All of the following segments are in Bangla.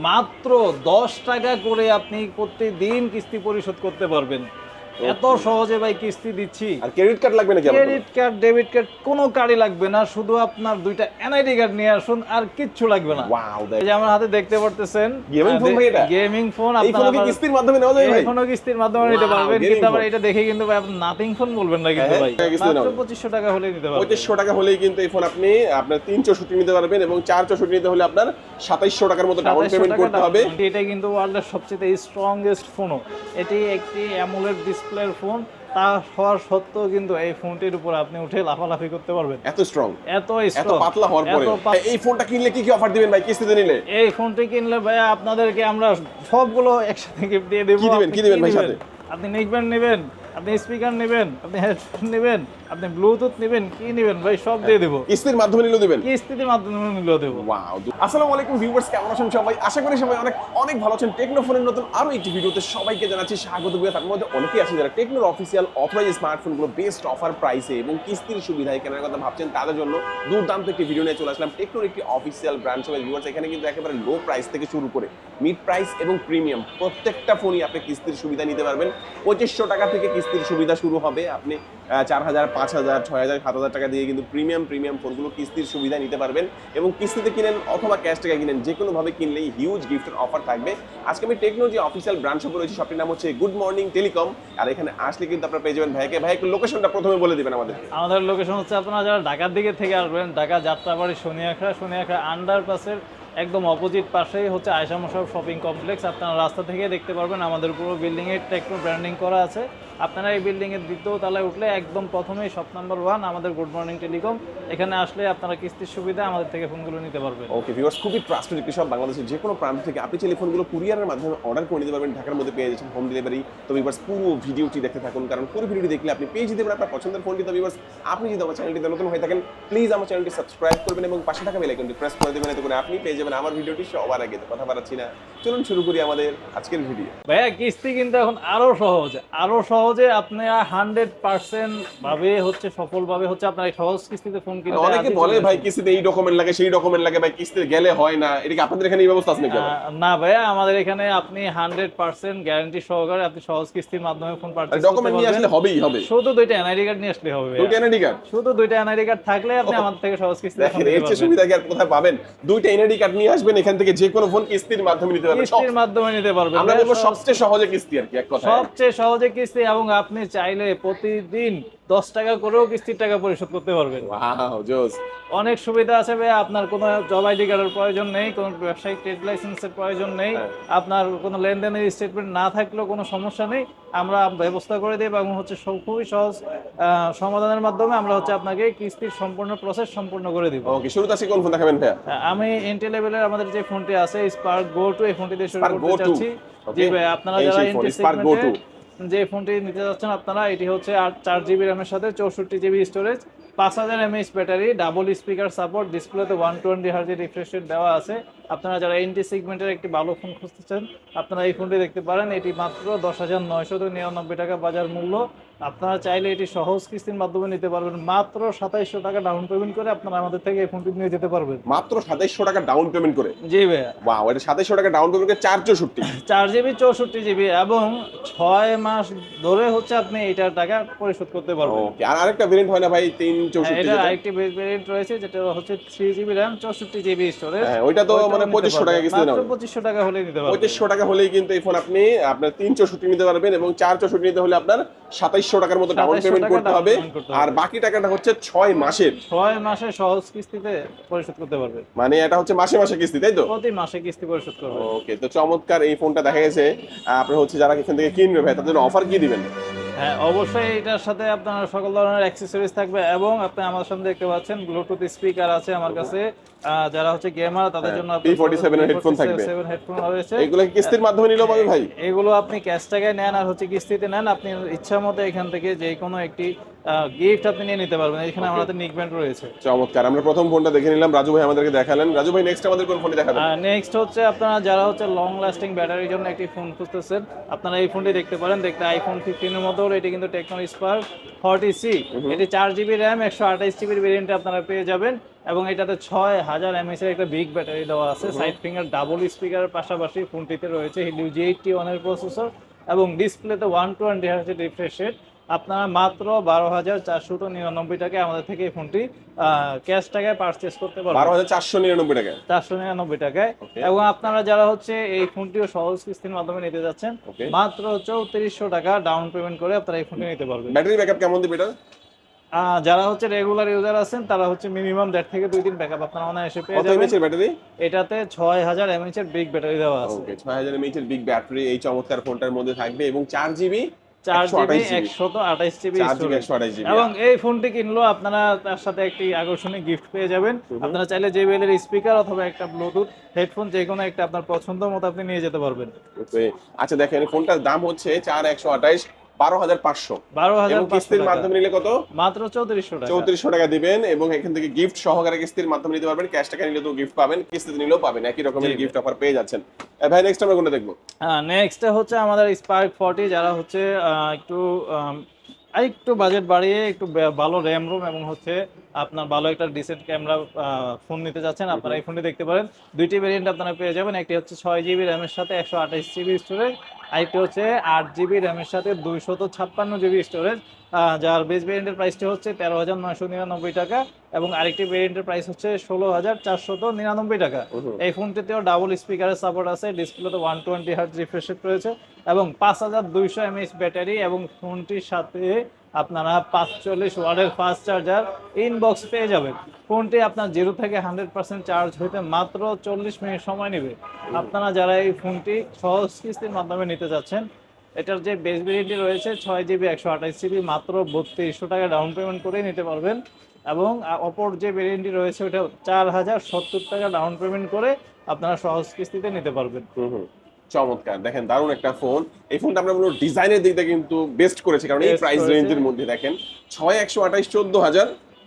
মাত্র দশ টাকা করে আপনি প্রতিদিন কিস্তি পরিশোধ করতে পারবেন। এত সহজে ভাই কিস্তি দিচ্ছি। আর ক্রেডিট কার্ড লাগবে নাকি ক্রেডিট কার্ড ডেবিট কার্ড কোনো কার্ডই লাগবে না শুধু আপনার দুইটা এনআইডি কার্ড নিয়ে আসুন আর কিচ্ছু লাগবে না। ওয়াও এই যে আমার হাতে দেখতে পারতেছেন Gaming phone ভাই এটা? গেমিং ফোন ফোনে কি কিস্তির মাধ্যমে নেওয়া যাবে ভাই? এখনও কিস্তির মাধ্যমে নিতে পারবেন কিন্তু আবার এটা দেখে কিন্তু ভাই আপনি নাথিং ফোন বলবেন না কিন্তু হ্যাঁ, ভাই। হ্যাঁ, কিস্তি মাত্র নেওয়া পঁচিশশো টাকা হলে নিতে পারবেন। পঁয়ত্রিশশো টাকা হলেই কিন্তু এই ফোন আপনি আপনার তিন চৌষট্টি নিতে পারবেন এবং চার চৌষট্টি নিতে হলে আপনার সাতাইশশো টাকার মতো ডাউন 2700 পেমেন্ট করতে হবে। এটা কিন্তু ওয়ার্ল্ডের সবচেয়ে স্ট্রংগেস্ট ফোনও এটি একটি অ্যামোলেড ডিসপ্লের ফোন তা হওয়ার সত্ত্বেও কিন্তু এই ফোনটির উপর আপনি উঠে লাফালাফি করতে পারবেন। এত স্ট্রং এত এত পাতলা হওয়ার পরে এই ফোনটা কিনলে কি কি অফার দিবেন ভাই? কিস্তিতে নিলে? এই ফোনটি কিনলে ভাই আপনাদেরকে আমরা সবগুলো একসাথে গিফট দিয়ে দেব। কি দিবেন, আপনি কি দিবেন ভাই সাথে? আপনি নেকব্যান্ড নেবেন। আপনি স্পিকার নেবেন আপনি হেডফোন নেবেন আপনি ব্লুটুথ নেবেন কি নেবেন ভাই সব দিয়ে দেবো। কিস্তির মাধ্যমে নিলেও দিবেন। কিস্তিতে মাধ্যমে নিলেও দেবো। ওয়াও আসসালামু আলাইকুম ভিউয়ার্স কেমন আছেন সবাই? আশা করি সবাই অনেক অনেক ভালো আছেন। টেকনো ফোনের নতুন আরও একটি ভিডিওতে সবাইকে জানাচ্ছি স্বাগত। বিয়া তার মধ্যে অনেকেই আছেন যারা টেকনোর অফিসিয়াল অথরাইজ স্মার্টফোনগুলো বেস্ট অফার প্রাইসে এবং কিস্তির সুবিধায় কেনার কথা ভাবছেন তাদের জন্য দুর্দান্ত একটি ভিডিও নিয়ে চলে আসলাম। টেকনোর একটি অফিসিয়াল ব্রাঞ্চ সবাই ভিউয়ার্স এখানে কিন্তু একেবারে লো প্রাইস থেকে শুরু করে মিড প্রাইস এবং প্রিমিয়াম প্রত্যেকটা ফোনই আপনি কিস্তির সুবিধা নিতে পারবেন। পঁচিশশো টাকা থেকে কিস্তির সুবিধা শুরু হবে। আপনি চার হাজার পাঁচ হাজার ছয় হাজার সাত হাজার টাকা দিয়ে কিন্তু প্রিমিয়াম প্রিমিয়াম ফোনগুলো কিস্তির সুবিধা নিতে পারবেন এবং কিস্তিতে কিনেন অথবা ক্যাশ টাকা কিনেন যে কোনোভাবে কিনলেই হিউজ গিফটের অফার থাকবে। আজকে আমি টেকনোলজি অফিসিয়াল ব্রাঞ্চ শপে রয়েছি শপটির নাম হচ্ছে গুড মর্নিং টেলিকম আর এখানে আসলে কিন্তু আপনারা পেয়ে যাবেন ভাইকে। ভাই লোকেশনটা প্রথমে বলে দিবেন আমাদের আমাদের লোকেশন হচ্ছে আপনারা যারা ঢাকার দিকে থেকে আসবেন, ঢাকা যাত্রাবাড়ি, শনিয়াখড়া শনিয়াখড়া আন্ডারপাসের একদম অপোজিট পাশেই হচ্ছে আয়সা মশাব শপিং কমপ্লেক্স আপনারা রাস্তা থেকে দেখতে পারবেন, আমাদের পুরো বিল্ডিং এর টেকনো ব্র্যান্ডিং করা আছে। আপনারা এই বিল্ডিং এর দ্বিতীয় তলায় উঠলে একদম প্রথমেই শপ নাম্বার ওয়ান আমাদের গুড মর্নিং টেলিকম এখানে আসলে আপনারা কিস্তির সুবিধা আমাদের থেকে ফোনগুলো নিতে পারবেন। ওকে ভিউয়ার্স খুবই ট্রাস্টেড একটি সব বাংলাদেশের যে কোনো প্রান্ত থেকে আপনি চাইলে ফোনগুলো কুরিয়ারের মাধ্যমে অর্ডার করে নিতে পারবেন ঢাকার মধ্যে পেয়ে যাচ্ছেন হোম ডেলিভারি তো ভিউয়ার্স পুরো ভিডিওটি দেখতে থাকুন কারণ পুরো ভিডিওটি দেখলে আপনি পেয়ে যেতে পারেন আপনার পছন্দের ফোনটি তো ভিউয়ার্স আপনি যদি আমার চ্যানেলটিতে নতুন হয়ে থাকেন প্লিজ আমার চ্যানেলটি সাবস্ক্রাইব করবেন এবং পাশে থাকা বেল আইকনটি প্রেস করে দেবেন এতে করে আপনি পেয়ে যাবেন আমার ভিডিওটি সবার আগে। তো কথা বাড়াচ্ছি না চলুন শুরু করি আমাদের আজকের ভিডিও ভাইয়া কিস্তি কিন্তু এখন আরও সহজ আরও সহজে আপনারা হান্ড্রেড পার্সেন্ট ভাবে হচ্ছে সফলভাবে হচ্ছে আপনার সহজ কিস্তিতে ফোন কিনতে অনেকে বলে ভাই কিস্তিতে এই ডকুমেন্ট লাগে সেই ডকুমেন্ট লাগে ভাই কিস্তিতে গেলে হয় না। এটা কি আপনাদের এখানে এই ব্যবস্থা আছে নাকি না ভাইয়া আমাদের এখানে আপনি হান্ড্রেড পার্সেন্ট গ্যারান্টি সহকারে আপনি সহজ কিস্তির মাধ্যমে ফোন পারচেজ ডকুমেন্ট নিয়ে আসলে হবেই হবে। শুধু দুইটা এনআইডি কার্ড নিয়ে আসলে হবে দুইটা এনআইডি কার্ড শুধু দুইটা এনআইডি কার্ড থাকলে আপনি আমাদের থেকে সহজ কিস্তিতে ফোন দেখেন এর চেয়ে। সুবিধা কি আর কোথায় পাবেন? দুইটা এনআইডি কার্ড নিয়ে আসবেন এখান থেকে যে কোনো ফোন কিস্তির মাধ্যমে নিতে পারবেন। কিস্তির মাধ্যমে নিতে পারবেন আমরা বলব সবচেয়ে সহজে কিস্তি আর কি এক কথা সবচেয়ে সহজে কিস্তি এবং আপনি চাইলে প্রতিদিন দশ টাকা করেও কিস্তির টাকা পরিশোধ করতে পারবেন। অনেক সুবিধা আছে ভাই আপনার কোনো জব আইডি কার্ডের প্রয়োজন নেই কোনো ব্যবসায়িক ট্রেড লাইসেন্সের প্রয়োজন নেই হ্যাঁ। আপনার কোনো লেনদেনের স্টেটমেন্ট না থাকলেও কোনো সমস্যা নেই আমরা ব্যবস্থা করে দিই এবং হচ্ছে খুবই সহজ সমাধানের মাধ্যমে আমরা হচ্ছে আপনাকে কিস্তির সম্পূর্ণ প্রসেস সম্পূর্ণ করে দিব। ওকে শুরুতে আছে কোন ফোন দেখাবেন ভাইয়া? আমি এন্ট্রি লেভেলের আমাদের যে ফোনটি আছে স্পার্ক গো টু এই ফোনটি দিয়ে শুরু করতে চাচ্ছি। জি ভাই আপনারা যারা এন্ট্রি Go 2 সেগমেন্টে যে ফোনটি নিতে যাচ্ছেন আপনারা, এটি হচ্ছে আট, চার জিবি র্যামের সাথে চৌষট্টি জিবি স্টোরেজ পাঁচ হাজার mAh battery double speaker support ডিসপ্লেতে ওয়ান টোয়েন্টি হার্জি রিফ্রেশ দেওয়া আছে। আপনারা যারা এনটি সেগমেন্টের একটি ভালো ফোন খুঁজতেছেন আপনারা এই ফোনটি দেখতে পারেন। এটি মাত্র দশ হাজার নয়শো নিরানব্বই টাকা বাজার মূল্য। আপনারা চাইলে এটি সহজ কিস্তির মাধ্যমে নিতে পারবেন। মাত্র সাতাইশশো টাকা ডাউন পেমেন্ট করে আপনারা আমাদের থেকে এই ফোনটি নিয়ে যেতে পারবেন। মাত্র সাতাইশশো টাকা ডাউন পেমেন্ট করে? জি ভাইয়া। ওয়াও এটা সাতাইশশো টাকা ডাউন পেমেন্ট করে চার চৌষট্টি। চার জিবি চৌষট্টি জিবি এবং ছয় মাস ধরে হচ্ছে আপনি এইটার টাকা পরিশোধ করতে পারবেন। ওকে আর আরেকটা ভেরিয়েন্ট হয় না ভাই তিন চৌষট্টি এটা? আরেকটি ভেরিয়েন্ট রয়েছে যেটা হচ্ছে থ্রি জিবি র্যাম চৌষট্টি জিবি স্টোরেজ হ্যাঁ ওইটা তো মানে পঁচিশশো টাকা পঁচিশশো টাকা নিতে পারবেন। পঁচিশশো টাকা হলেই কিন্তু এই ফোন আপনি আপনার তিন চৌষট্টি নিতে পারবেন এবং চার চৌষট্টি নিতে হলে আপনার সাতাইশশো টাকার মতো ডাউন পেমেন্ট করতে হবে। আর বাকি টাকাটা হচ্ছে ছয় মাসের। ছয় মাসে সহজ কিস্তিতে পরিশোধ করতে পারবেন। মানে এটা হচ্ছে মাসে মাসে কিস্তি তাই তো? প্রতি মাসে কিস্তি পরিশোধ করবেন। ওকে তো চমৎকার এই ফোনটা দেখা গেছে। আপনার হচ্ছে যারা এখান থেকে কিনবে ভাই তাদের অফার কি দিবেন? হ্যাঁ অবশ্যই এটার সাথে আপনার সকল ধরনের অ্যাক্সেসরিজ থাকবে এবং আপনি আমার সামনে দেখতে পাচ্ছেন ব্লুটুথ স্পিকার আছে আমার কাছে। যারা হচ্ছে গেমার তাদের জন্য হ্যাঁ, P47 এর headphone থাকবে। হেডফোন রয়েছে। এগুলো কি কিস্তির মাধ্যমে নিলেও পাবে ভাই? এগুলো আপনি ক্যাশ টাকায় নেন আর হচ্ছে কিস্তিতে নেন। আপনি ইচ্ছা মতো এখান থেকে যে কোনো একটি গিফট আপনি নিয়ে নিতে পারবেন। এখানে আমাদের নিকব্যান্ড রয়েছে। চমৎকার। আমরা প্রথম ফোনটা দেখে নিলাম। রাজু ভাই আমাদেরকে দেখালেন। রাজু ভাই নেক্সট আমাদের কোন ফোনটি দেখাবেন? নেক্সট হচ্ছে আপনারা যারা হচ্ছে লং লাস্টিং ব্যাটারির জন্য একটি ফোন খুঁজতেছেন আপনারা এই ফোনটি দেখতে পারেন। দেখতে আইফোন ফিফটিনের মতো। এটি কিন্তু টেকনো স্পার্ক ফর্টি সি এটি চার জিবি র্যাম একশো আঠাইশ জিবির ভেরিয়েন্টে আপনারা পেয়ে যাবেন। এবং এটাতে ছয় হাজার এমএস এর একটা বিগ ব্যাটারি দেওয়া আছে। সাইড ফিঙ্গার ডাবল স্পিকারের পাশাপাশি ফোনটিতে রয়েছে হিলিউ জি এইটটি ওয়ানের প্রসেসর এবং ডিসপ্লেতে ওয়ান টোয়েন্টি হার্জের রিফ্রেশ রেট আপনারা মাত্র বারো হাজার চারশো নিরানব্বই টাকায় আমাদের থেকে এই ফোনটি ক্যাশ টাকায় পারচেস করতে পারবেন। বারো হাজার চারশো নিরানব্বই টাকা চারশো নিরানব্বই টাকায়। এবং আপনারা যারা হচ্ছে এই ফোনটিও সহজ কিস্তির মাধ্যমে নিতে যাচ্ছেন মাত্র চৌত্রিশশো টাকা ডাউন পেমেন্ট করে আপনারা এই ফোনটি নিতে পারবেন। ব্যাটারি ব্যাকআপ কেমন দিবে এটা যারা হচ্ছে রেগুলার ইউজার আছেন তারা হচ্ছে মিনিমাম দেড় থেকে দুই দিন ব্যাকআপ আপনারা অনায়াসে পেয়ে কত যাবেন। এর ব্যাটারি এটাতে ছয় হাজার এমএইচ এর বিগ ব্যাটারি দেওয়া আছে। ওকে ছয় হাজার এমএচ এর বিগ ব্যাটারি এই চমৎকার ফোনটার মধ্যে থাকবে এবং চার জিবি চার জিবি 128 জিবি চার জিবি একশো আঠাশ জিবি এবং এই ফোনটি কিনলেও আপনারা তার সাথে একটি আকর্ষণীয় গিফট পেয়ে যাবেন। আপনারা চাইলে JBL এর স্পিকার অথবা একটা ব্লুটুথ হেডফোন যে কোনো একটা আপনার পছন্দ মতো আপনি নিয়ে যেতে পারবেন। আচ্ছা দেখেন ফোনটার দাম হচ্ছে চার একশো আঠাইশ বারো হাজার পাঁচশো। বারো হাজার কিস্তির মাধ্যমে নিলে কত? মাত্র চৌত্রিশশো টাকা। চৌত্রিশশো টাকা দিবেন এবং এখান থেকে গিফট সহকারে কিস্তির মাধ্যমে নিতে পারবেন। ক্যাশ টাকা নিলে তো গিফট পাবেন কিস্তিতে নিলেও পাবেন। একই রকমের গিফট অফার পেয়ে যাচ্ছেন। ভাই নেক্সট আমরা কোনটা দেখব? হ্যাঁ নেক্সট হচ্ছে আমাদের স্পার্ক ফর্টি যারা হচ্ছে একটু আম, আরেকটু বাজেট বাড়িয়ে একটু ভালো র্যাম রোম এবং হচ্ছে আপনার ভালো একটা ডিসেন্ট ক্যামেরা ফোন নিতে যাচ্ছেন আপনারা এই ফোনটি দেখতে পারেন। দুইটি ভেরিয়েন্ট আপনারা পেয়ে যাবেন। একটি হচ্ছে ছয় জিবি র্যামের সাথে একশো আঠাশ জিবি স্টোরেজ আরেকটি হচ্ছে আট জিবি র্যামের সাথে দুইশত ছাপ্পান্ন জিবি স্টোরেজ যার বেস ভেরিয়েন্টের প্রাইসটি হচ্ছে তেরো হাজার নয়শো নিরানব্বই টাকা এবং আরেকটি ভেরিয়েন্টের প্রাইস হচ্ছে ষোলো হাজার চারশত নিরানব্বই টাকা। এই ফোনটিতেও ডাবল স্পিকারের সাপোর্ট আছে ডিসপ্লেতে ওয়ান টোয়েন্টি হার্ট রিফ্রেশ রয়েছে এবং পাঁচ হাজার দুইশো এমএস ব্যাটারি এবং ফোনটির সাথে আপনারা পাঁচচল্লিশ ওয়ার্ডের ফাস্ট চার্জার ইনবক্স পেয়ে যাবেন। ফোনটি আপনার জিরো থেকে হান্ড্রেড পার্সেন্ট চার্জ হইতে মাত্র চল্লিশ মিনিট সময় নেবে। আপনারা যারা এই ফোনটি সহজ কিস্তির মাধ্যমে নিতে যাচ্ছেন, এটার যে বেস ভেরিয়েন্টটি রয়েছে ছয় জিবি একশো আঠাশ জিবি মাত্র বত্রিশশো টাকা ডাউন পেমেন্ট করেই নিতে পারবেন এবং অপর যে ভেরিয়েন্টটি রয়েছে ওটা চার হাজার সত্তর টাকা ডাউন পেমেন্ট করে আপনারা সহজ কিস্তিতে নিতে পারবেন। চমৎকার দেখেন দারুণ একটা ফোন এই ফোনটা আমরা বলব ডিজাইনের দিক থেকে কিন্তু বেস্ট করেছে কারণ এই প্রাইস। রেঞ্জের মধ্যে দেখেন ছয় একশো আঠাশ চোদ্দ হাজার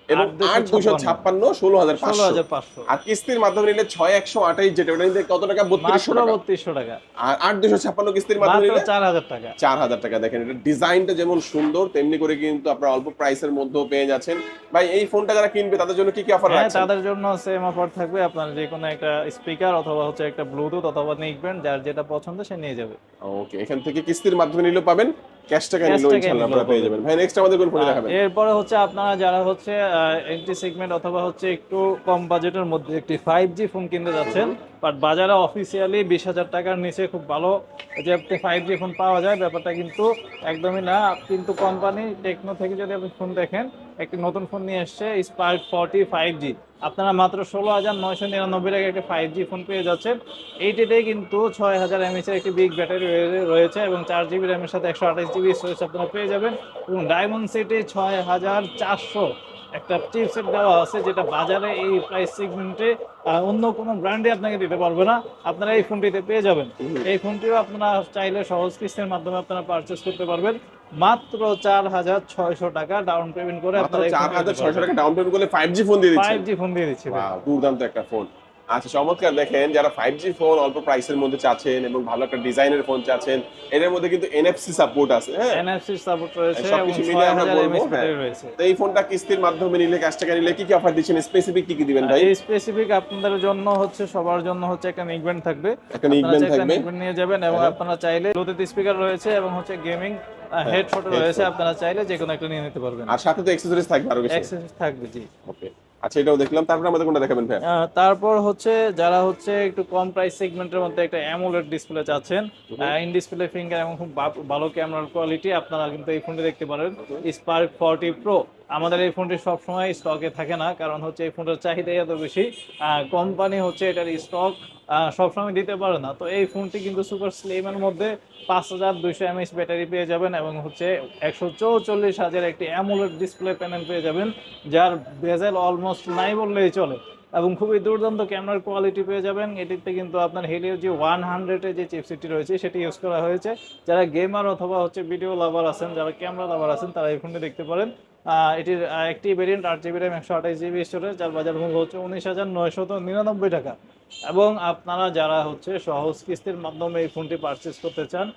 এবং আট দুশো ছাপ্পান্ন। ষোলো হাজার ষোলো পাঁচশো হাজার পাঁচশো। আর কিস্তির মাধ্যমে নিলে ছয় একশো আঠাইশ যেটা ওটা নিতে কত টাকা? বত্রিশশো টাকা। বত্রিশশো টাকা। আর আট দুশো ছাপ্পান্ন কিস্তির মাধ্যমে নিলে চার হাজার টাকা। চার হাজার টাকা। দেখেন এটা ডিজাইনটা যেমন সুন্দর তেমনি করে কিন্তু আপনারা অল্প প্রাইসের মধ্যেও পেয়ে যাচ্ছেন। ভাই এই ফোনটা যারা কিনবে তাদের জন্য কি কি অফার হ্যাঁ রাখছেন? তাদের জন্য সেম অফার থাকবে। আপনার যে কোনো একটা স্পিকার অথবা হচ্ছে একটা ব্লুটুথ অথবা নিকবেন যার যেটা পছন্দ সে নিয়ে যাবে। ওকে এখান থেকে কিস্তির মাধ্যমে নিলেও পাবেন। ক্যাশ টাকা Cash ইনশাআল্লাহ আপনারা পেয়ে যাবেন। ভাই নেক্সট আমাদের কোন ফোনে দেখাবেন? এরপরে হচ্ছে আপনারা যারা হচ্ছে এন্ট্রি সেগমেন্ট অথবা হচ্ছে একটু কম বাজেটের মধ্যে একটি ফাইভ জি ফোন কিনতে যাচ্ছেন বাট বাজারে অফিসিয়ালি বিশ হাজার টাকার নিচে খুব ভালো যে আপনি ফাইভ জি ফোন পাওয়া যায় ব্যাপারটা কিন্তু একদমই না। কিন্তু কোম্পানি টেকনো থেকে যদি আপনি ফোন দেখেন একটি নতুন ফোন নিয়ে এসছে স্পার্ক ফর্টি ফাইভ জি আপনারা মাত্র ষোলো হাজার নয়শো নিরানব্বই টাকা একটি ফাইভ জি ফোন পেয়ে যাচ্ছেন। এইটিতে কিন্তু ছয় হাজার এমএসের একটি বিগ ব্যাটারি রয়েছে এবং চার জিবি র্যামের সাথে একশো আঠাশ জিবি স্টোরেজ আপনারা পেয়ে যাবেন। এবং ডায়মন্ড সিটি ছয় হাজার চারশো। একটা চিপসেট দেওয়া আছে যেটা বাজারে এই প্রাইস সেগমেন্টে অন্য কোনো ব্র্যান্ডে আপনাকে দিতে পারবে না। আপনারা এই ফোনটিতে পেয়ে যাবেন। এই ফোনটিও আপনারা চাইলে সহজ কিস্তির মাধ্যমে আপনারা পারচেস করতে পারবেন। মাত্র চার হাজার ছয়শো টাকা ডাউন পেমেন্ট করে আপনারা চার হাজার ছয়শো টাকা ডাউন পেমেন্ট করলে ফাইভ জি ফোন দিয়ে ফাইভ দিচ্ছেন জি ফোন দিয়ে দিচ্ছে। দুর্দান্ত একটা ফোন আচ্ছা চমৎকার। দেখেন যারা ফাইভ জি ফোন অল্প প্রাইসের মধ্যে চাচ্ছেন এবং ভালো একটা ডিজাইনের ফোন চাচ্ছেন এর মধ্যে কিন্তু এনএফসি সাপোর্ট আছে হ্যাঁ? এনএফসি সাপোর্ট রয়েছে সবকিছু মিলিয়ে আমরা বলব, mAh হ্যাঁ। তো এই ফোনটা কিস্তির মাধ্যমে নিলে ক্যাশ টাকা নিলে কি কি অফার দিচ্ছেন? স্পেসিফিক কি কি দিবেন ভাই? এই স্পেসিফিক আপনাদের জন্য হচ্ছে সবার জন্য হচ্ছে একটা নিকবেন্ড থাকবে। একটা চাইলে থাকবে। নিয়ে যাবেন এবং হ্যাঁ। আপনারা চাইলে ব্লুটুথ স্পিকার রয়েছে এবং হচ্ছে গেমিং হেডফোন রয়েছে আপনারা চাইলে যে কোনো একটা নিয়ে নিতে পারবেন। আর সাথে তো অ্যাক্সেসরিজ থাকবে আরও কিছু। অ্যাক্সেস থাকবে জি। আচ্ছা এটাও দেখলাম। তারপরে আমাদের কোনটা দেখাবেন ভাই তারপর হচ্ছে যারা হচ্ছে একটু কম প্রাইস সেগমেন্টের মধ্যে একটা অ্যামোলেড ডিসপ্লে চাচ্ছেন ইন ডিসপ্লে ফিঙ্গার এবং খুব ভালো ক্যামেরার কোয়ালিটি আপনারা কিন্তু এই ফোনটি দেখতে পারেন। স্পার্ক ফর্টি প্রো আমাদের এই ফোনটি সবসময় স্টকে থাকে না কারণ হচ্ছে এই ফোনটার চাহিদা এত বেশি। কোম্পানি হচ্ছে এটার স্টক সবসময় দিতে পারে না। তো এই ফোনটি কিন্তু সুপার স্লিমের মধ্যে পাঁচ হাজার দুইশো এমএইচ ব্যাটারি পেয়ে যাবেন এবং হচ্ছে একশো চৌচল্লিশ হাজার একটি অ্যামোলেড ডিসপ্লে প্যানেল পেয়ে যাবেন, যার বেজেল অলমোস্ট নাই বললেই চলে। এবং খুবই দুর্দান্ত ক্যামেরার কোয়ালিটি পেয়ে যাবেন। এটিতে কিন্তু আপনার হেলিও যে ওয়ান হান্ড্রেডের যে চিপসেটটি রয়েছে, সেটি ইউজ করা হয়েছে। যারা গেমার অথবা হচ্ছে ভিডিও লাভার আছেন, যারা ক্যামেরা লাভার আছেন, তারা এই ফোনটি দেখতে পারেন। এটির একটি ভেরিয়েন্ট আট জিবি র্যাম একশো আঠাশ জিবি স্টোরেজ যার বাজার মূল্য হচ্ছে উনিশ হাজার নয়শত নিরানব্বই টাকা। এবং আপনারা যারা হচ্ছে সহজ কিস্তির মাধ্যমে এই ফোনটি পারচেস করতে চান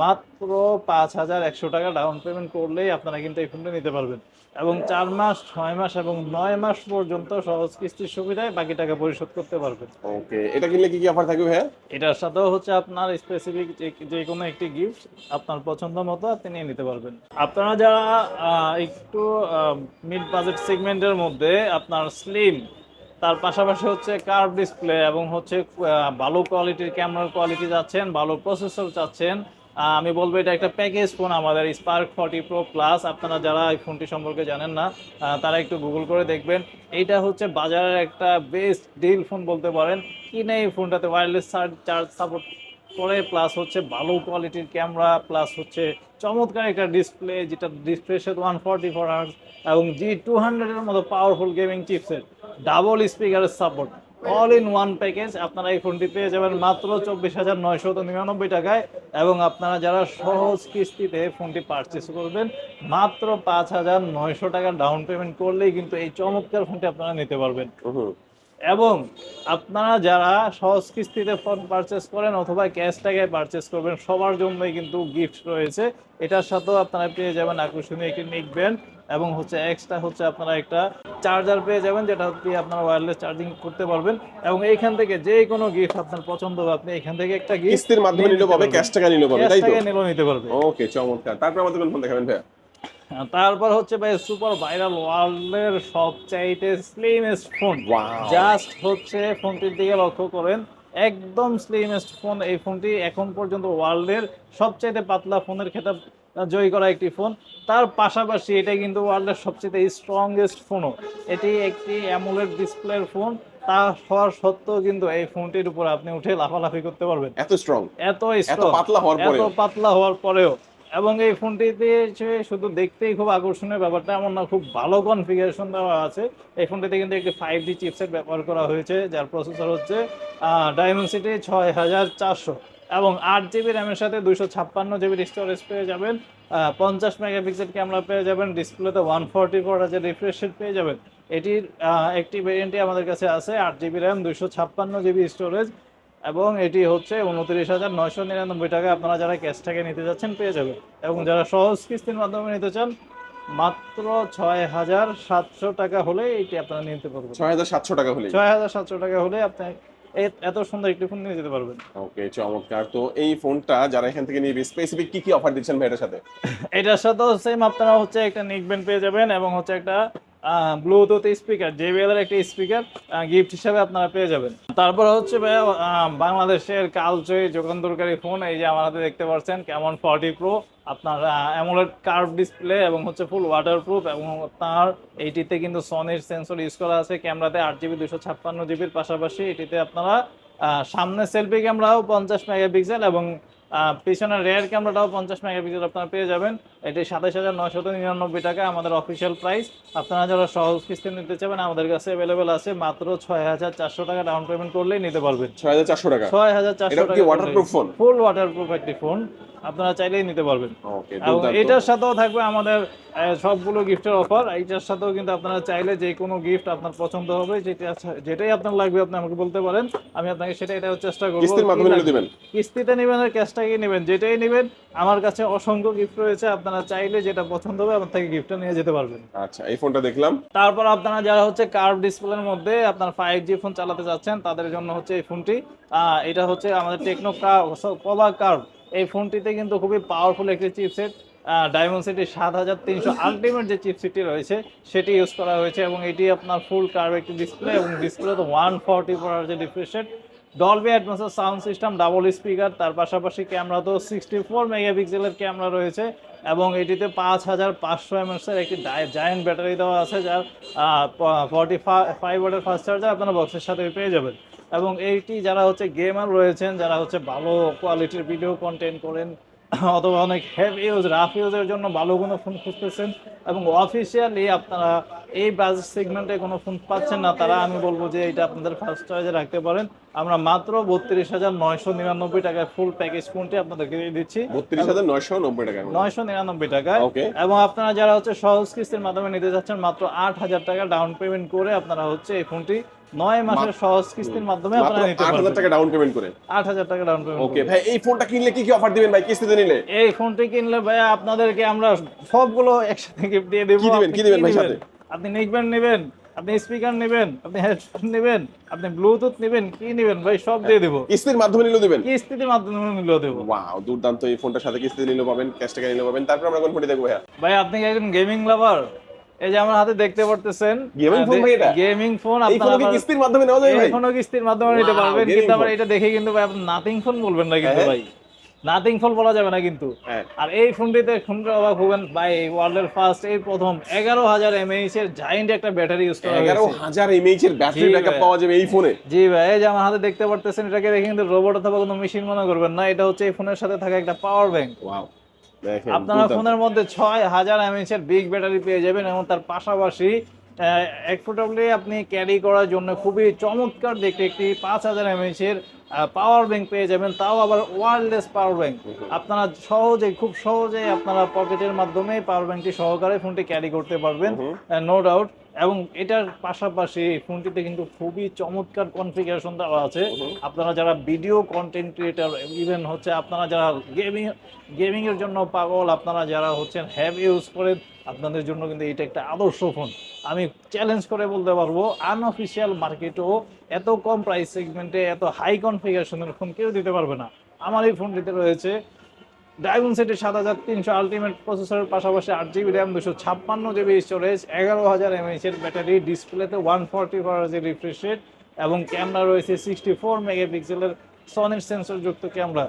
মাত্র পাঁচ হাজার একশো টাকা ডাউন পেমেন্ট করলেই আপনারা কিন্তু এই ফোনটা নিতে পারবেন। এবং চার মাস ছয় মাস এবং নয় মাস পর্যন্ত সহজ কিস্তির সুবিধায় বাকি টাকা পরিশোধ করতে পারবেন। ওকে এটা কিনলে কি কি অফার থাকবে ভাইয়া? এটার সাথেও হচ্ছে আপনার স্পেসিফিক যে কোনো একটি গিফট আপনার পছন্দ মতো আপনি নিয়ে নিতে পারবেন। আপনারা যারা একটু মিড বাজেট সেগমেন্টের মধ্যে আপনার স্লিম তার পাশাপাশি হচ্ছে কার্ভ ডিসপ্লে এবং হচ্ছে ভালো কোয়ালিটির ক্যামেরার কোয়ালিটি চাচ্ছেন ভালো প্রসেসর চাচ্ছেন আমি বলব এটা একটা প্যাকেজ ফোন আমাদের স্পার্ক ফর্টি প্রো প্লাস আপনারা যারা এই ফোনটি সম্পর্কে জানেন না তারা একটু গুগল করে দেখবেন। এইটা হচ্ছে বাজারের একটা বেস্ট ডিল ফোন বলতে পারেন। কিনে এই ফোনটাতে ওয়্যারলেস চার্জ সাপোর্ট করে প্লাস হচ্ছে ভালো কোয়ালিটির ক্যামেরা প্লাস হচ্ছে চমৎকার একটা ডিসপ্লে যেটা ডিসপ্লে সাথে ওয়ান ফর্টি ফোর আওয়ার্স এবং জি টু হান্ড্রেডের মতো পাওয়ারফুল গেমিং চিপসেট ডাবল স্পিকারের support all in one package আপনারা এই ফোনটি পেয়ে যাবেন মাত্র চব্বিশ হাজার নয়শত নিরানব্বই টাকায় এবং আপনারা যারা সহজ কিস্তিতে ফোনটি পারচেস করবেন, মাত্র পাঁচ হাজার নয়শো টাকা ডাউন পেমেন্ট করলেই কিন্তু এই চমৎকার ফোনটি আপনারা নিতে পারবেন। এবং আপনারা যারা সহজ কিস্তিতে ফোন পারচেস করেন অথবা ক্যাশ টাকায় পারচেস করবেন সবার জন্যই কিন্তু গিফট রয়েছে। এটার সাথেও আপনারা পেয়ে যাবেন আকর্ষণীয় একটি নেক ব্যান্ড এবং হচ্ছে এক্সট্রা হচ্ছে আপনারা একটা চার্জার পেয়ে যাবেন যেটা দিয়ে আপনারা ওয়্যারলেস চার্জিং করতে পারবেন। এবং এইখান থেকে যে কোনো গিফট আপনার পছন্দ হবে আপনি এখান থেকে একটা গিফট কিস্তির মাধ্যমে নিলে পাবে ক্যাশ টাকা নিলে পাবে তাই তো? নিতে পারবে। ওকে চমৎকার। তারপর আমাদের কোন ফোন দেখাবেন ভাইয়া? তারপর হচ্ছে ভাই সুপার ভাইরাল ওয়ার্ল্ডের সবচাইতে স্লিমেস্ট ফোন. জাস্ট হচ্ছে ফোনটির দিকে লক্ষ্য করেন একদম স্লিমেস্ট ফোন এই ফোনটি এখন পর্যন্ত ওয়ার্ল্ডের সবচাইতে পাতলা ফোনের খেতাব জয় করা একটি ফোন তার পাশাপাশি এটা কিন্তু ওয়ার্ল্ডের সবচেয়ে স্ট্রংগেস্ট ফোনও এটি একটি অ্যামোলেড ডিসপ্লের ফোন তা হওয়ার সত্ত্বেও কিন্তু এই ফোনটির উপর আপনি উঠে লাফালাফি করতে পারবেন। এত স্ট্রং এত এত strong, পাতলা হওয়ার এত পাতলা হওয়ার পরেও। এবং এই ফোনটিতে শুধু দেখতেই খুব আকর্ষণীয় ব্যাপারটা, এমন না, খুব ভালো কনফিগারেশন দেওয়া আছে। এই ফোনটিতে কিন্তু একটি ফাইভ জি চিপসেট ব্যবহার করা হয়েছে, যার প্রসেসর হচ্ছে ডায়মন্সিটি ছয় হাজার চারশো এবং আট জিবি র্যামের সাথে দুশো ছাপ্পান্ন জিবির স্টোরেজ পেয়ে যাবেন। পঞ্চাশ মেগাপিক্সেল ক্যামেরা পেয়ে যাবেন ডিসপ্লেতে ওয়ান ফোরটি ফোর হাজার রিফ্রেশ পেয়ে যাবেন। এটির একটি ভেরিয়েন্টই আমাদের কাছে আছে, আট জিবি র্যাম দুশো ছাপ্পান্ন জিবি স্টোরেজ এবং এটি হচ্ছে উনত্রিশ হাজার নয়শো নিরানব্বই টাকা। আপনারা যারা ক্যাশ টাকা নিতে যাচ্ছেন পেয়ে যাবেন। এবং যারা সহজ কিস্তির মাধ্যমে নিতে চান মাত্র ছয় হাজার সাতশো টাকা হলে এটি আপনারা নিতে পারবেন। ছয় হাজার সাতশো টাকা হলে ছয় হাজার সাতশো টাকা হলে আপনি এত সুন্দর একটি ফোন নিয়ে যেতে পারবেন। ওকে চমৎকার। তো এই ফোনটা যারা এখান থেকে নিবে স্পেসিফিক কি কি অফার দিচ্ছেন ভাই এটার সাথে? এটার সাথেও সেম আপনারা হচ্ছে একটা নেক ব্যান্ড পেয়ে যাবেন এবং হচ্ছে একটা ব্লুটুথ স্পিকার জেবিএল এর একটা স্পিকার গিফট হিসাবে আপনারা পেয়ে যাবেন। তারপর হচ্ছে ভাইয়া, বাংলাদেশের কালচয়ী যুগান্তরকারী ফোন এই যে আমার হাতে দেখতে পাচ্ছেন কেমন ফর্টি প্রো আপনার অ্যামোলেড কার্ভ ডিসপ্লে এবং হচ্ছে ফুল ওয়াটারপ্রুফ এবং আপনার এইটিতে কিন্তু সনির সেন্সর ইউজ করা আছে ক্যামেরাতে আট জিবি দুশো ছাপ্পান্ন জিবির পাশাপাশি এটিতে আপনারা সামনে সেলফি ক্যামেরাও পঞ্চাশ মেগাপিক্সেল এবং পিছনের রেয়ার ক্যামেরাটাও পঞ্চাশ মেগাপিক্সেল আপনারা পেয়ে যাবেন। এটি সাতাশ হাজার নয়শত নিরানব্বই টাকা আমাদের অফিসিয়াল প্রাইস আপনারা যারা সহজ কিস্তি নিতে চাবেন আমাদের কাছে অ্যাভেলেবেল আছে মাত্র ছয় হাজার চারশো টাকা ডাউন পেমেন্ট করলেই নিতে পারবেন। ছয় হাজার চারশো টাকা? ছয় হাজার চারশো টাকা ওয়াটারপ্রুফ ফোন ফুল ওয়াটারপ্রুফ একটি ফোন আপনারা চাইলেই নিতে পারবেন। এবং এটার সাথেও থাকবে আমাদের সবগুলো গিফটের অফার এইটার সাথেও কিন্তু আপনারা চাইলে যে কোনো গিফট আপনার পছন্দ হবে যেটা যেটাই আপনার লাগবে আপনি আমাকে বলতে পারেন। আমি আপনাকে সেটাই দেওয়ার চেষ্টা করব। কিস্তির মাধ্যমে দিবেন কিস্তিতে নেবেন আর ক্যাশ টাকা নেবেন। যেটাই নেবেন আমার কাছে অসংখ্য গিফট রয়েছে। আপনারা চাইলে যেটা পছন্দ হবে আমার থেকে গিফটটা নিয়ে যেতে পারবেন। আচ্ছা এই ফোনটা দেখলাম। তারপর আপনারা যারা হচ্ছে কার্ভ ডিসপ্লের মধ্যে আপনার ফাইভ জি ফোন চালাতে যাচ্ছেন তাদের জন্য হচ্ছে এই ফোনটি আহ, এটা হচ্ছে আমাদের টেকনো কবা কার্ভ এই ফোনটিতে কিন্তু খুবই পাওয়ারফুল একটি চিপসেট ডায়মন্ড সাত হাজার তিনশো আলটিমেট যে চিপসেটটি রয়েছে, সেটি ইউজ করা হয়েছে এবং এটি আপনার ফুল কার্ভ একটি ডিসপ্লে এবং ডিসপ্লে তো ওয়ান ফর্টি ফোর যে রিফ্রেশেড ডলবি অ্যাটমসের সাউন্ড সিস্টেম ডাবল স্পিকার তার পাশাপাশি ক্যামেরা তো সিক্সটি ফোর মেগাপিক্সেলের ক্যামেরা রয়েছে এবং এটিতে পাঁচ হাজার পাঁচশো এমএসের একটি জায়েন্ট ব্যাটারি দেওয়া আছে, যার ফর্টি ফাইভ ওয়াটের ফাস্ট চার্জার আপনারা বক্সের সাথে পেয়ে যাবেন। এবং এইটি যারা হচ্ছে গেমার রয়েছেন যারা হচ্ছে ভালো কোয়ালিটির ভিডিও কন্টেন্ট করেন অথবা অনেক হেভি ইউজ রাফ ইউজের জন্য ভালো কোনো ফোন খুঁজতেছেন এবং অফিসিয়ালি আপনারা এই বাজেট সেগমেন্টে কোনো ফোন পাচ্ছেন না তারা আমি বলব যে এটা আপনাদের ফার্স্ট চয়েসে রাখতে পারেন। আমরা মাত্র বত্রিশ হাজার নয়শো নিরানব্বই টাকায় ফুল প্যাকেজ ফোনটি আপনাদেরকে দিয়ে দিচ্ছি। বত্রিশ হাজার নয়শো নব্বই টাকা নয়শো নিরানব্বই টাকায়। Okay. এবং আপনারা যারা হচ্ছে সহজ কিস্তির মাধ্যমে নিতে যাচ্ছেন মাত্র আট হাজার টাকা ডাউন পেমেন্ট করে আপনারা হচ্ছে এই ফোনটি নয় মাসের সহজ কিস্তির মাধ্যমে আপনারা নিতে পারবেন। টাকা ডাউন পেমেন্ট করে। আট হাজার টাকা ডাউন পেমেন্ট ওকে ভাই এই ফোনটা কিনলে কি কি অফার দিবেন ভাই? কিস্তিতে নিলে? এই ফোনটি কিনলে ভাই আপনাদেরকে আমরা সবগুলো একসাথে গিফট দিয়ে দেবো। কি দিবেন? আপনি কি দিবেন ভাই সাথে? আপনি নেকব্যান্ড নেবেন আপনি স্পিকার নেবেন আপনি হেডফোন নেবেন আপনি ব্লুটুথ নেবেন কি নেবেন ভাই সব দিয়ে দেবো। কিস্তির মাধ্যমে নিলেও দিবেন? কিস্তিতে মাধ্যমে নিলেও দেবো। ওয়াও দুর্দান্ত এই ফোনটার সাথে কিস্তিতে নিলেও পাবেন ক্যাশ টাকা নিলেও পাবেন। তারপর আমরা কোন ফোনটি দেখব ভাইয়া। ভাই আপনি একজন গেমিং লাভার এই যে আমার হাতে দেখতে পারতেছেন phone ভাই এটা? গেমিং ফোন ফোন কি কিস্তির মাধ্যমে নেওয়া ভাই? কিস্তির মাধ্যমে নিতে পারবেন কিন্তু আবার এটা দেখে কিন্তু ভাই আপনি নাথিং ফোন বলবেন না কিন্তু হ্যাঁ। ভাই। নাথিং ফোন বলা যাবে না কিন্তু। হ্যাঁ। আর এই ফোনটিতে শুনতে অবাক হবেন ভাই ওয়ার্ল্ডের ফার্স্ট এই প্রথম এগারো হাজার এমএইচ এর জাইন্ট একটা ব্যাটারি ইউজ করা এগারো হাজার এমএইচ এর ব্যাটারি ব্যাকআপ পাওয়া যাবে এই ফোনে জি ভাই এই যে আমার হাতে দেখতে পারতেছেন এটাকে দেখে কিন্তু রোবট অথবা কোনো মেশিন মনে করবেন না এটা হচ্ছে এই ফোনের সাথে থাকা একটা পাওয়ার ব্যাংক ওয়াও আপনারা ফোনের মধ্যে ছয় হাজার এমএইচ এর বিগ ব্যাটারি পেয়ে যাবেন এবং তার পাশাপাশি এক একফোটেবলি আপনি ক্যারি করার জন্য খুবই চমৎকার দেখতে একটি পাঁচ হাজার এমএইচ এর পাওয়ার ব্যাংক পেয়ে যাবেন। তাও আবার ওয়ারলেস পাওয়ার ব্যাংক আপনারা সহজে খুব সহজে আপনারা পকেটের মাধ্যমে পাওয়ার ব্যাংকটি সহকারে ফোনটি ক্যারি করতে পারবেন। নো ডাউট এবং এটার পাশাপাশি এই ফোনটিতে কিন্তু খুবই চমৎকার কনফিগারেশন দেওয়া আছে। আপনারা যারা ভিডিও কন্টেন্ট ক্রিয়েটার ইভেন হচ্ছে আপনারা যারা গেমিং গেমিংয়ের জন্য পাগল আপনারা যারা হচ্ছেন হ্যাভ ইউজ করেন আপনাদের জন্য কিন্তু এটা একটা আদর্শ ফোন আমি চ্যালেঞ্জ করে বলতে পারব আনঅফিসিয়াল মার্কেটেও এত কম প্রাইস সেগমেন্টে এত হাই কনফিগারেশনের ফোন কেউ দিতে পারবে না। আমার এই ফোনটিতে রয়েছে ডায়মন্ড সেটের সাত হাজার তিনশো আলটিমেট প্রসেসরের পাশাপাশি আট জিবি র্যাম দুশো ছাপ্পান্ন জিবি স্টোরেজ এগারো হাজার এমএইচ এর ব্যাটারি ডিসপ্লেতে one forty four refresh rate এবং ক্যামেরা রয়েছে সিক্সটি ফোর মেগাপিক্সেলের সনির সেন্সরযুক্ত ক্যামেরা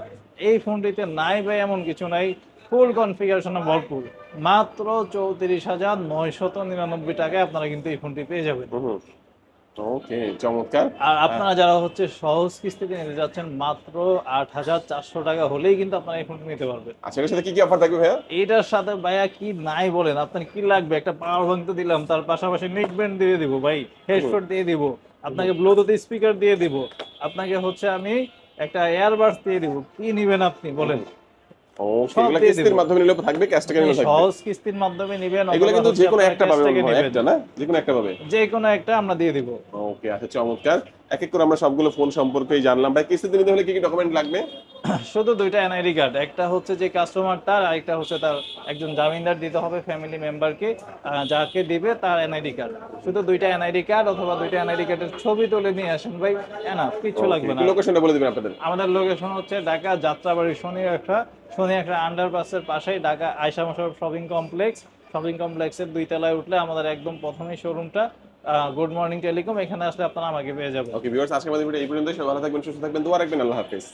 এই ফোনটিতে নাই বা এমন কিছু নাই। ফুল কনফিগারেশনে ভরপুর। মাত্র চৌত্রিশ হাজার নয়শত নিরানব্বই টাকায় আপনারা কিন্তু এই ফোনটি পেয়ে যাবেন। ওকে চমৎকার। আর আপনারা যারা হচ্ছে সহজ কিস্তিতে নিতে যাচ্ছেন মাত্র আট হাজার চারশো টাকা হলেই কিন্তু আপনারা এই ফোনটি নিতে পারবেন। আচ্ছা এর সাথে কি কি অফার থাকবে ভাইয়া? এটার সাথে ভাইয়া কি নাই বলেন আপনার কি লাগবে? একটা পাওয়ার ব্যাংক তো দিলাম তার পাশাপাশি নেক ব্যান্ড দিয়ে দিব ভাই হেডফোন দিয়ে দিব আপনাকে ব্লুটুথ স্পিকার দিয়ে দিব আপনাকে হচ্ছে আমি একটা এয়ারবাডস দিয়ে দিব কি নিবেন আপনি বলেন? কিস্তির মাধ্যমে থাকবে ক্যাশ টাকা আপনি থাকবে। সহজ কিস্তির মাধ্যমে নিবেন এগুলো কিন্তু যে কোনো একটা পাবে। একটা না? যে কোনো একটা পাবে যে কোনো একটা আমরা দিয়ে দিব। ওকে আচ্ছা চমৎকার। এক এক করে আমরা সবগুলো ফোন সম্পর্কে জানলাম। ভাই কিস্তিতে নিতে হলে কি কি ডকুমেন্ট লাগবে? শুধু দুইটা এনআইডি কার্ড একটা হচ্ছে যে কাস্টমারটার আরেকটা হচ্ছে তার একজন জামিনদার দিতে হবে ফ্যামিলি মেম্বারকে যাকে দিবে তার এনআইডি কার্ড শুধু দুইটা এনআইডি কার্ড অথবা দুইটা এনআইডি কার্ডের ছবি তুলে নিয়ে আসেন ভাই এনা কিছু লাগবে না। লোকেশনটা বলে দিবেন আপনাদের। আমাদের লোকেশন হচ্ছে ঢাকা যাত্রাবাড়ি শনি একটা শনি একটা আন্ডারপাসের পাশেই ঢাকা আয়সা শপিং কমপ্লেক্স শপিং কমপ্লেক্সের দুই তলায় উঠলে আমাদের একদম প্রথমেই শোরুমটা গুড মর্নিং টেলিকম এখানে আসলে আপনারা আমাকে পেয়ে যাবেন। ওকে ভিউয়ার্স আজকে আমাদের ভিডিও এই পর্যন্ত সবাই ভালো থাকবেন, সুস্থ থাকবেন। দোয়া রাখবেন। আল্লাহ হাফেজ।